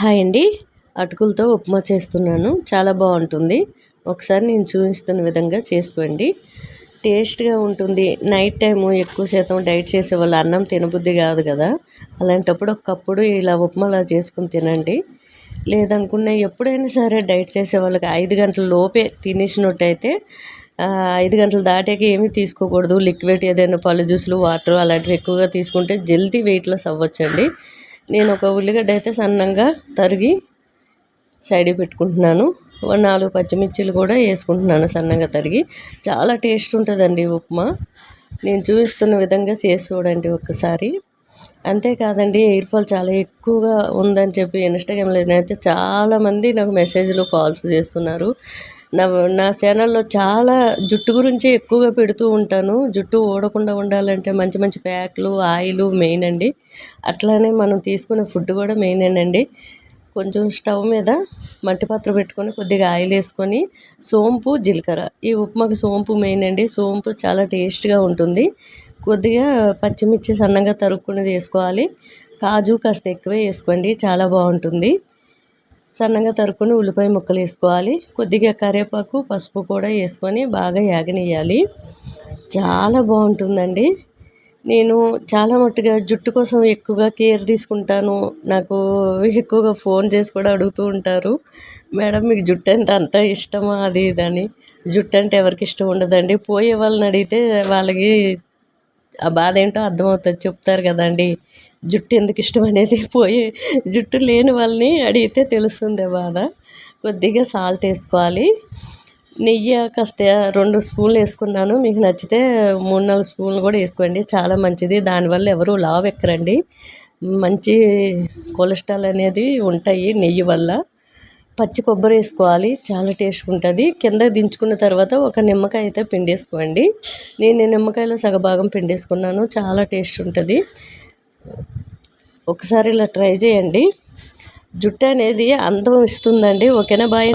Hi అండి. అటుకులతో ఉప్మా చేస్తున్నాను. చాలా బాగుంటుంది. ఒకసారి నేను చూపిస్తున్న విధంగా చేసుకోండి. టేస్ట్గా ఉంటుంది. నైట్ టైము ఎక్కువ శాతం డైట్ చేసే వాళ్ళు అన్నం తినబుద్ధి కాదు కదా. అలాంటప్పుడు ఒకప్పుడు ఇలా ఉప్మాలా చేసుకుని తినండి. లేదనుకున్న ఎప్పుడైనా సరే డైట్ చేసే వాళ్ళకి ఐదు గంటల లోపే తినేసినట్టయితే ఐదు గంటలు దాటాక ఏమీ తీసుకోకూడదు. లిక్విడ్ ఏదైనా పళ్ళు జ్యూసులు వాటర్ అలాంటివి ఎక్కువగా తీసుకుంటే జల్దీ వెయిట్ లాస్ అవ్వచ్చండి. నేను ఒక ఉల్లిగడ్డ అయితే సన్నంగా తరిగి సైడ్ పెట్టుకుంటున్నాను. నాలుగు పచ్చిమిర్చిలు కూడా వేసుకుంటున్నాను సన్నగా తరిగి. చాలా టేస్ట్ ఉంటుందండి ఉప్మా. నేను చూపిస్తున్న విధంగా చేసి చూడండి ఒక్కసారి. అంతేకాదండి ఎయిర్ ఫాల్ చాలా ఎక్కువగా ఉందని చెప్పి ఇన్స్టాగ్రామ్లో అయితే చాలామంది నాకు మెసేజ్లు కాల్స్ చేస్తున్నారు. నా నా ఛానల్లో చాలా జుట్టు గురించి ఎక్కువగా పెడుతూ ఉంటాను. జుట్టు ఊడకుండా ఉండాలంటే మంచి మంచి ప్యాక్లు ఆయిలు మెయిన్ అండి. అట్లానే మనం తీసుకునే ఫుడ్ కూడా మెయిన్ అండి. కొంచెం స్టవ్ మీద మట్టి పాత్ర పెట్టుకొని కొద్దిగా ఆయిల్ వేసుకొని సోంపు జీలకర్ర. ఈ ఉప్మాకి సోంపు మెయిన్ అండి. సోంపు చాలా టేస్ట్గా ఉంటుంది. కొద్దిగా పచ్చిమిర్చి సన్నగా తరుక్కునేది వేసుకోవాలి. కాజు కాస్త ఎక్కువే వేసుకోండి. చాలా బాగుంటుంది. సన్నగా తరుక్కుని ఉల్లిపాయ ముక్కలు వేసుకోవాలి. కొద్దిగా కరివేపాకు పసుపు కూడా వేసుకొని బాగా యాగనియాలి చాలా బాగుంటుందండి. నేను చాలా మట్టుగా జుట్టు కోసం ఎక్కువగా కేర్ తీసుకుంటాను. నాకు ఎక్కువగా ఫోన్ చేసి కూడా అడుగుతూ ఉంటారు. మేడం మీకు జుట్టు ఎంత అంత ఇష్టమా? అది ఇదని జుట్టు అంటే ఎవరికి ఇష్టం ఉండదండి. పోయే వాళ్ళని అడిగితే వాళ్ళకి ఆ బాధ ఏంటో అర్థమవుతుంది. చెప్తారు కదండి. జుట్టు ఎందుకు ఇష్టం అనేది పోయి జుట్టు లేని వాళ్ళని అడిగితే తెలుస్తుంది బాధ. కొద్దిగా సాల్ట్ వేసుకోవాలి. నెయ్యి కాస్త రెండు స్పూన్లు వేసుకున్నాను. మీకు నచ్చితే మూడు నాలుగు స్పూన్లు కూడా వేసుకోండి. చాలా మంచిది. దానివల్ల ఎవరు లావ్ ఎక్కరండి. మంచి కొలెస్ట్రాల్ అనేది ఉంటాయి నెయ్యి వల్ల. పచ్చి కొబ్బరి వేసుకోవాలి. చాలా టేస్ట్ ఉంటుంది. కింద దించుకున్న తర్వాత ఒక నిమ్మకాయ అయితే పిండేసుకోండి. నేను నిమ్మకాయలో సగభాగం పిండేసుకున్నాను. చాలా టేస్ట్ ఉంటుంది. ఒకసారి ఇలా ట్రై చేయండి. జుట్టు అనేది అందం ఇస్తుందండి. ఓకేనా? బాయ్.